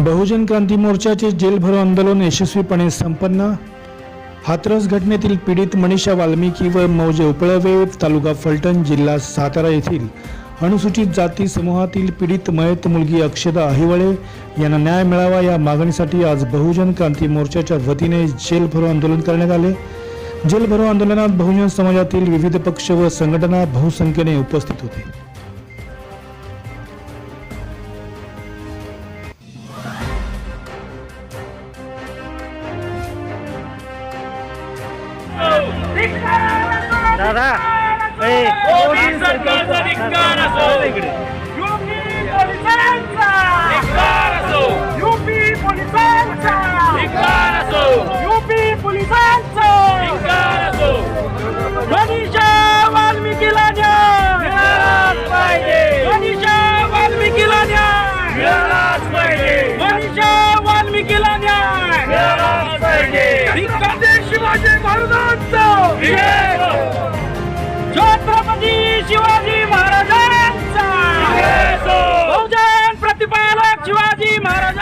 बहुजन क्रांती मोर्चाचे जेलभरो आंदोलन यशस्वीपणे संपन्न. हाथरस घटनेतील पीडित मनीषा वाल्मिकी व मौजे उपळवे तालुका फलटण जिल्हा सातारा येथील अनुसूचित जाती समूहातील पीडित मयत मुलगी अक्षदा अहिवळे यांना न्याय मिळावा या मागणीसाठी आज बहुजन क्रांती मोर्चाच्या वतीने जेलभरो आंदोलन करण्यात आले. जेलभरो आंदोलनात बहुजन समाजातील विविध पक्ष व संघटना बहुसंख्येने उपस्थित होते. दादा सरकारचा छत्रपती शिवाजी महाराजांचा! बहुजन प्रतिपालक शिवाजी महाराज